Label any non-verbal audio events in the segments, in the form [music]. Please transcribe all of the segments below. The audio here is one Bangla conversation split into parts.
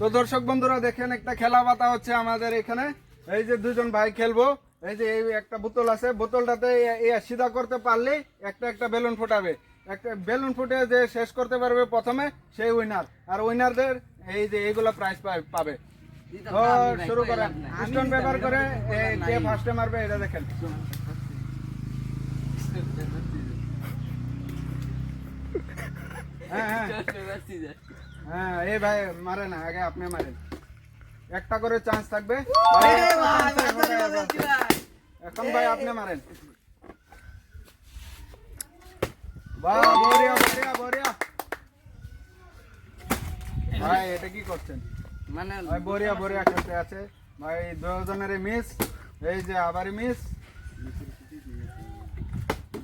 তো দর্শক বন্ধুরা দেখেন একটা খেলা পাতা হচ্ছে আমাদের এখানে। এই যে দুজন ভাই খেলব এই যে এই একটা বোতল আছে বোতলটাতে সিধা করতে পারলেই একটা একটা বেলুন ফোটাবে। একটা বেলুন ফুটে যে শেষ করতে পারবে প্রথমে সেই উইনার আর উইনারদের এই যে এইগুলো প্রাইজ পাবে। তো শুরু করেন স্টোন পেপার করে কে ফার্স্টে মারবে এটা দেখেন। [laughs] হ্যাঁ হ্যাঁ। হ্যাঁ এই ভাই মারে না আগে আপনি মারেন। একটা করে চান্স থাকবে। এখন ভাই আপনি মারেন। বাহ বড়িয়া বড়িয়া বড়িয়া। ভাই এটা কি করছেন? মানে ভাই বড়িয়া বড়িয়া খেলতে আছে। ভাই দুজনের মিস এই যে আবারই মিস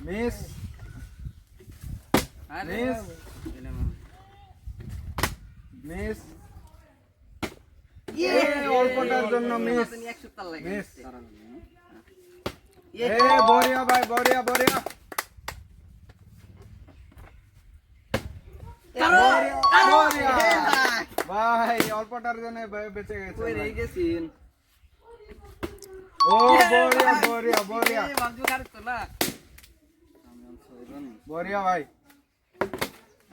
মিস মিস মিস অল্পটার জন্য মিস তুমি এক সপ্তাহ লাগে মিস এ এ বড়িয়া ভাই বড়িয়া বড়িয়া বড়িয়া, বড়িয়া। ভাই অল্পটার জন্য বে- বেঁচে গেছে কই ভাই। রয়ে গেছিন ও বড়িয়া বড়িয়া বড়িয়া এ বাবু কার তো না আমি অন ছয়জন বড়িয়া ভাই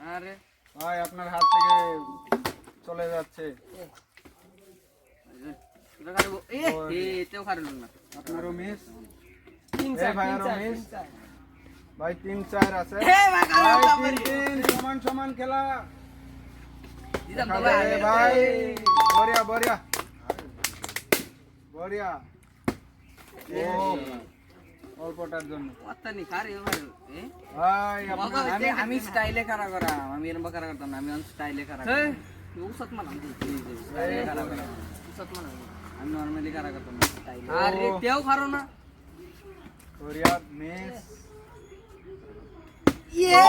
আরে ভাই আপনার হাত থেকে চলে যাচ্ছে। আপনারও মিস মিস ভাই তিন চার আছে। সমান সমান খেলা। ভাই। অল্পটার জন্য। আমি আমি স্টাইলে কারা করা? আমি এরম কারা করতাম না আমি স্টাইলে কারা মান মান ইয়ে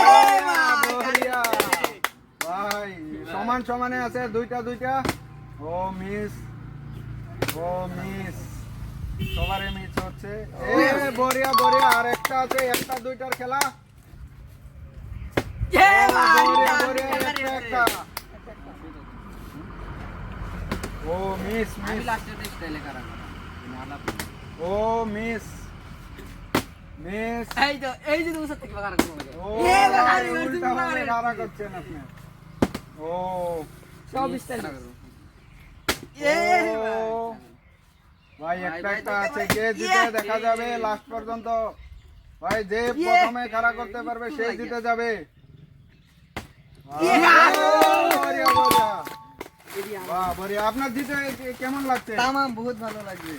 ভাই সমান সমানে আছে দুইটা দুইটা ও মিস ও মিস সবারে মিস হচ্ছে এ বড়িয়া বড়িয়া আর একটা আছে একটা দুইটার খেলা বড়িয়া বড়িয়া একটা একটা ও মিস আমি মিস লাস্টে স্টাইলে করা ও মিস মিস এই তো এই যে উসত থেকে কারা করব ও এ ভাই, ভাই, উল্টা ভাবে ভাই। করছেন আপনি ও সব স্টাইল ভাই একটা একটা আছে কে জিতে দেখা যাবে লাস্ট পর্যন্ত ভাই যে প্রথমে খাড়া করতে পারবে সে জিতে যাবে বড়িয়া, বড়িয়া। বাহ, বড়িয়া। আপনার জিতে কেমন লাগছে তামাম বহুত ভালো লাগবে